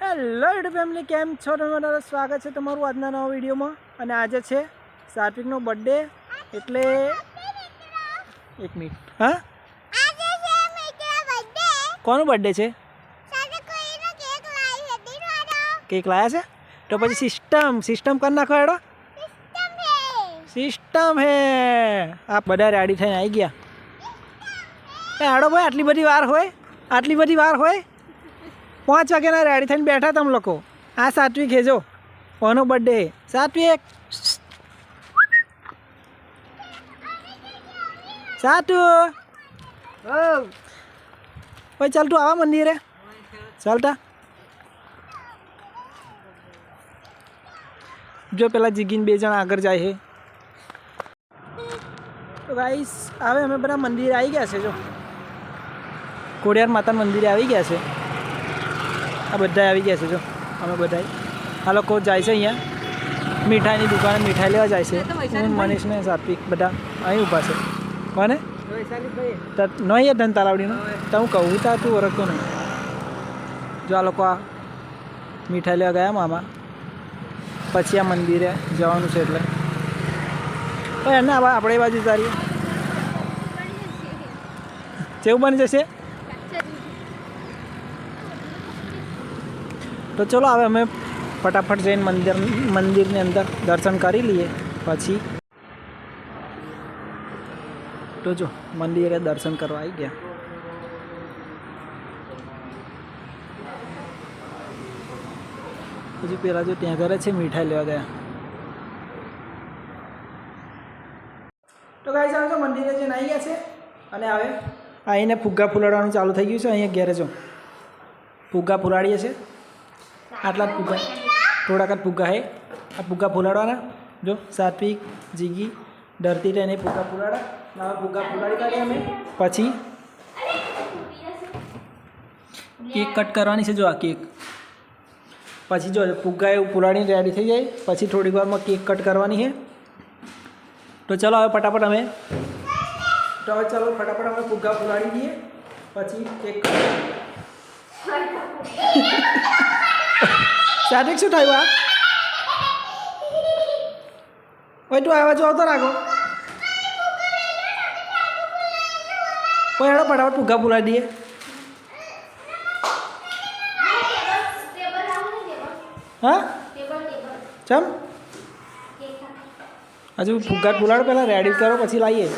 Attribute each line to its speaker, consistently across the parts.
Speaker 1: Hello YouTube family કેમ છો? તમારું સ્વાગત છે તમારું આજના નવા વિડીયોમાં. અને આજે છે સાત્વિકનો બર્થડે એટલે એક મિનિટ. હા? કોનો બર્થડે છે? કેક લાયા છે? તો પછી સિસ્ટમ સિસ્ટમ કરી નાખો એડો સિસ્ટમ હે. આ બધા રેડી થઈને આવી ગયા. એ હાડો ભાઈ આટલી બધી વાર હોય? આટલી બધી વાર હોય? પાંચ વાગ્યાના રેડી થઈને બેઠા તમે લોકો આ સાત્વિક હેજો કોનો બર્થડે સાત્વિક સાતુ ભાઈ ચાલ તું આવા મંદિરે ચાલતા જો પેલા જીગીને બે જણા આગળ જાય છે તો ગાઈસ હવે અમે બધા મંદિરે આવી ગયા છે જો કોડિયાર માતાના મંદિરે આવી ગયા છે આ બધા આવી ગયા છે જો. અમે બધા આ લોકો જાય છે અહીંયા. મીઠાઈની દુકાને મીઠાઈ લેવા જાય છે. હું મનીષને સાત્વિક બધા અહીં ઊભા છે. કોને? નહીં ધન તાલાવડીનો તો હું કહું તા તું ઓળખતો નહીં. જો આ લોકો આ મીઠાઈ લેવા ગયા મામા. પછી આ મંદિરે જવાનું છે એટલે. એને આપણે એ બાજુ તારીએ કેવું બની જશે? તો ચલો હવે અમે ફટાફટ જઈને મંદિર, મંદિરની અંદર દર્શન કરી લઈએ પછી. તો જો, મંદિરે દર્શન કરવા આવી ગયા. પછી પેલા જો ત્યાં ઘરે છે, મીઠાઈ લેવા ગયા. તો ગાઈ સાહેબ તો મંદિરે જઈને આવી ગયા છે. અને હવે આવીને ફુગ્ગા ફૂલાડવાનું ચાલુ થઈ ગયું છે, અહીંયા ઘેરે જો. ફુગ્ગા ફૂલાડીએ છે. આટલા જ ફુગ્ગા થોડાક જ ફુગ્ગા હે આ ફુગ્ગા ફૂલાડવાના જો સાત્વિક જીગી ડરતી રહીને ફુગ્ગા ફૂલાડા નવા ફુગ્ગા ફૂલાડી કાઢીએ અમે પછી કેક કટ કરવાની છે જો આ કેક પછી જો ફુગ્ગા એવું ફૂલાડીને રેડી થઈ જાય પછી થોડીક વારમાં કેક કટ કરવાની છે તો ચલો હવે ફટાફટ અમે તો હવે ચલો ફટાફટ અમે ફુગ્ગા ફૂલાડી દઈએ પછી કેક કટ સાત્વિક શું થયું આ. ઓય, તું આવા જો આવતો રાખો. કોઈ હેડો, ફટાફટ ફુગ્ગા બોલાવી દઈએ. હા? ચમ? હજુ ફુગ્ગા બોલાડો પહેલાં રેડી કરો, પછી લાવીએ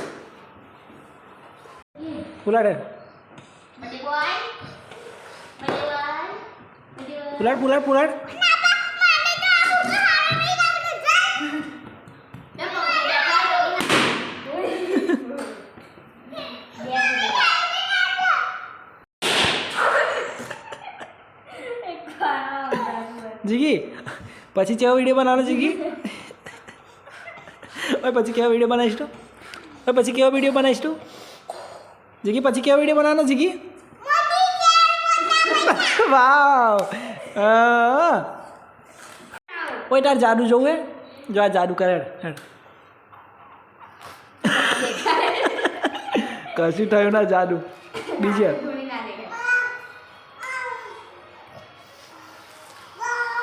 Speaker 1: ફૂલાડે. ફૂલાડ ફૂલાડ ફૂલાડ જીગી પછી કેવો વીડિયો બનાવવાનો જીગી ઓય પછી કેવો વીડિયો બનાવીશ તું ઓય પછી કેવો વીડિયો બનાવીશ તું જીગી પછી કેવો વીડિયો બનાવવાનો જીગી વાવ તાર જાદુ જોવું જો આ જાદુ કરે. કશું થયું ના જાદુ બીજે.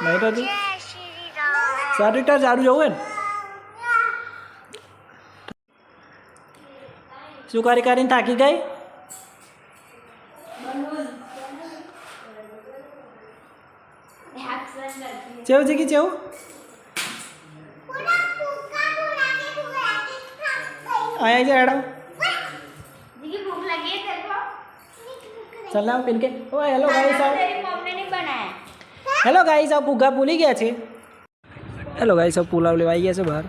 Speaker 1: નહીં થતું? સાત્વિક તાર જાદુ જોવું ને? શું કરી કરીને થાકી ગઈ? ચેવું છે કે ચેવું અહીંયા જાય હેડો ચાલ ના પેન કે ઓ હેલો ગાઈસ હેલો ગાઈસ આ પુગા ભૂલી ગયા છે હેલો ગાઈસ આ પુલાવ લેવા આવી ગયા છે બહાર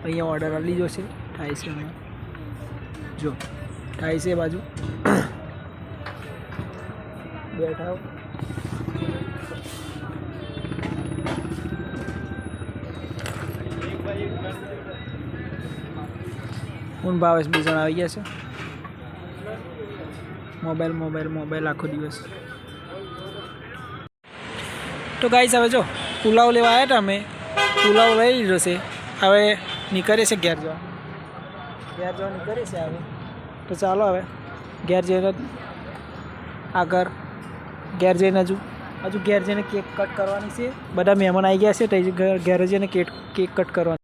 Speaker 1: અહીંયા ઓર્ડર આપી લીધો છે થાય છે અહીંયા જો થાય છે એ બાજુ બેઠા હો. ભાવેશ બે જણા આવી ગયા છે. મોબાઈલ મોબાઈલ મોબાઈલ આખો દિવસ. તો ગાઈસ હવે જો, પુલાવ લેવા આવ્યા હતા અમે. પુલાવ લઈ લીધો છે. હવે નીકળે છે ઘેર જવા. ઘેર જવા નીકળે છે હવે. તો ચાલો હવે, ઘેર જઈને આગળ, ઘેર જઈને હજુ હજુ ઘેર જઈને કેક કટ કરવાની છે. બધા મહેમાન આવી ગયા છે, તો ઘેર જઈને કેક કેક કટ કરવાની.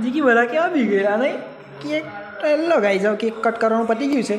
Speaker 1: જીકી બધા કેવા બી ગયા? નહીં કેક લગાઈ જાવ કેક કટ કરવાનું પતી ગયું છે.